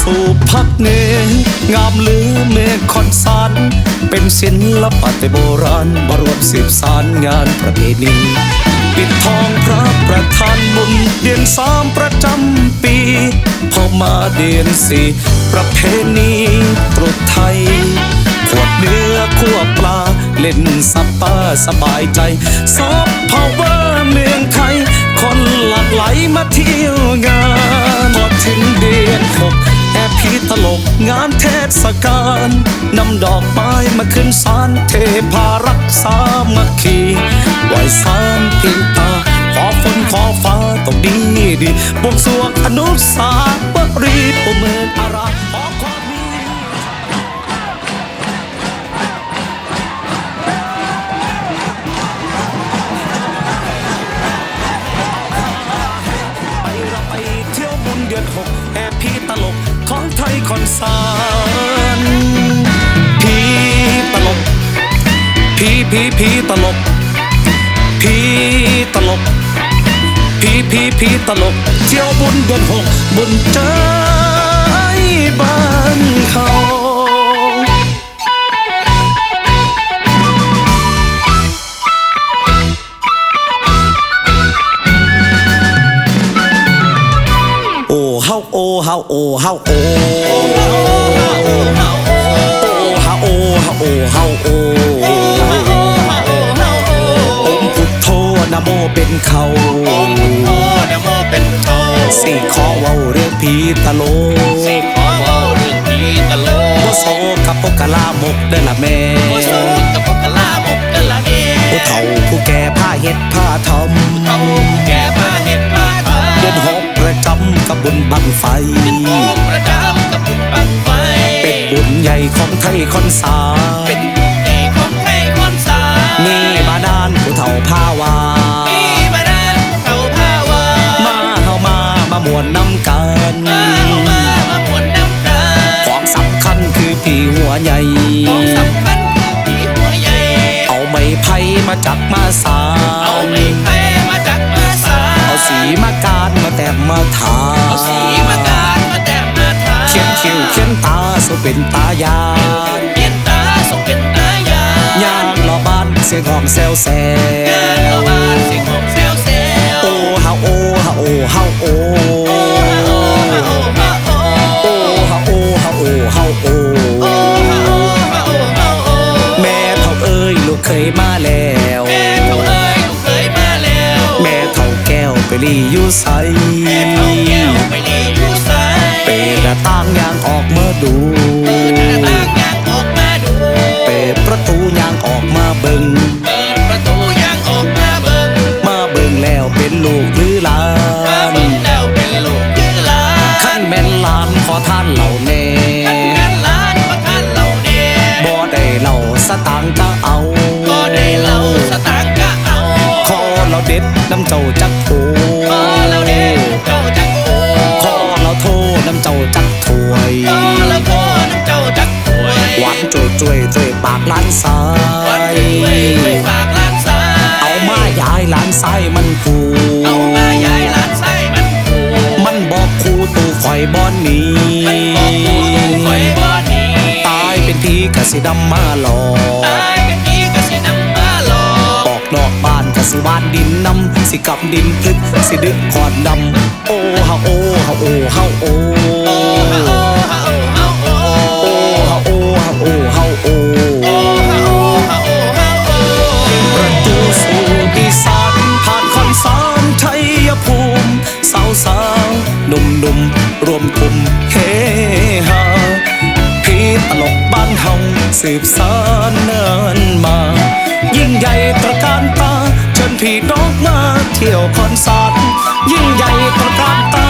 สู่พักเนงามลือเมฆคอนสารเป็นศิลปะแต่โบราณมารวมสืบสารงานประเพณีปิดทองพระประธานบุญเดือนสามประจำปีพอมาเดือนสี่ประเพณีตรุษไทยขวดเนื้อขั่วปลา เล่นสับปาสบายใจซอฟพาวเวอร์เมืองไทย คนหลั่งไหลมาเที่ยวงานพอถึงเดือนหก ผีตลกงานเทศกาลนำดอกไม้มาขึ้นศาลเทพารักษามัคคีไหวสารเพียงตา ขอฝนขอฟ้าตกดีดีบวงสวงอนุสาวรีประเมินอารา พี่พี่พี่ตลก เที่ยวบุญเดือนหกบุญใจบ้านเขาโอ้เฮาโอ้เฮาโอ้เฮาโอ้โอ้เฮาโอ้เฮาโอ้เฮาโอ้องค์พุทโธนะโมเป็นเขา สี่ขอเว้าเรื่องผีตะโลสิขอเว้าเรื่องผีตะโลโมโซกับปกะลามกเด้อละแม่โอสูงกับพวกกะลาบกกะละเอผู้เฒ่าผู้แก่ผ้าเฮ็ดผ้าทอมเอาผู้แก่มาเห็นมาทาเดือนหกประจำกับบุญบังไฟโอ้ประจำกับบุญบังไฟเป็นบุญใหญ่ของไทยคนสาเป็นบุญใหญ่ของไทยคนสามีมานานผู้เฒ่าผ้าวา มามวนน้ำกันมาเอามามาหมุนน้ำตาของสำคัญคือผีหัวใหญ่ของสำคัญคือผีหัวใหญ่ เอาไม้ไผ่มาจักมาสาเอาไม่แพ้มาจากมาสาเอาสีมาการมาแต้มมาทาเอาสีมาการมาแต้มมาทาเขียนคิ้วเขียนตาสุเป็นตายานเขียนตาส่งเป็นตายาย่างล้อบ้านเสียงห้องแซวแซงานเราบ้านเสียง โอ้เฮาโอ้โอ้โอ้โอ้โอ้โอ้เฮาโอ้เฮาโอ้เฮาโอ้โอ้โอ้แม่เฒ่าเอ้ยลูกเคยมาแล้วแม่เขาเอ้ยลูกเคยมาแล้วแม่เฒ่าแก้วไปรีอยู่ใสแม่เขาแก้วไปดีอยู่สายเปิดหน้าต่างยางออกมาดูเปิดหน้าต่างยางออกมาดูเปิดประตูยางออกมาเบิ่ง ท่ ดำมาหลอกตายเป็นผีก็สินำมาหลอกออกนอกบ้านกะสิวานดินนำสิกลับดินพลึกสิดึกขอดดำโอ้ฮาโอ้ฮาโอ้ฮาโอ้โอ้ฮะโอ้ฮะโอ้ฮะโอ้โอ้ฮาโอ้ฮาโอ้ฮาโอ้โอ้ฮะโอ้ฮะโอ้ฮะโอ้ประตูสู่อีสานผ่านคอนสารชัยภูมิสาวสาวหนุ่มหนุ่มรวมกลุ่มเฮฮาพี่ ตลกบ้านห้องสืบสานเนินมา ยิ่งใหญ่ประการตาเชิญพี่น้องมาเที่ยวคอนเสิร์ตยิ่งใหญ่ประการตา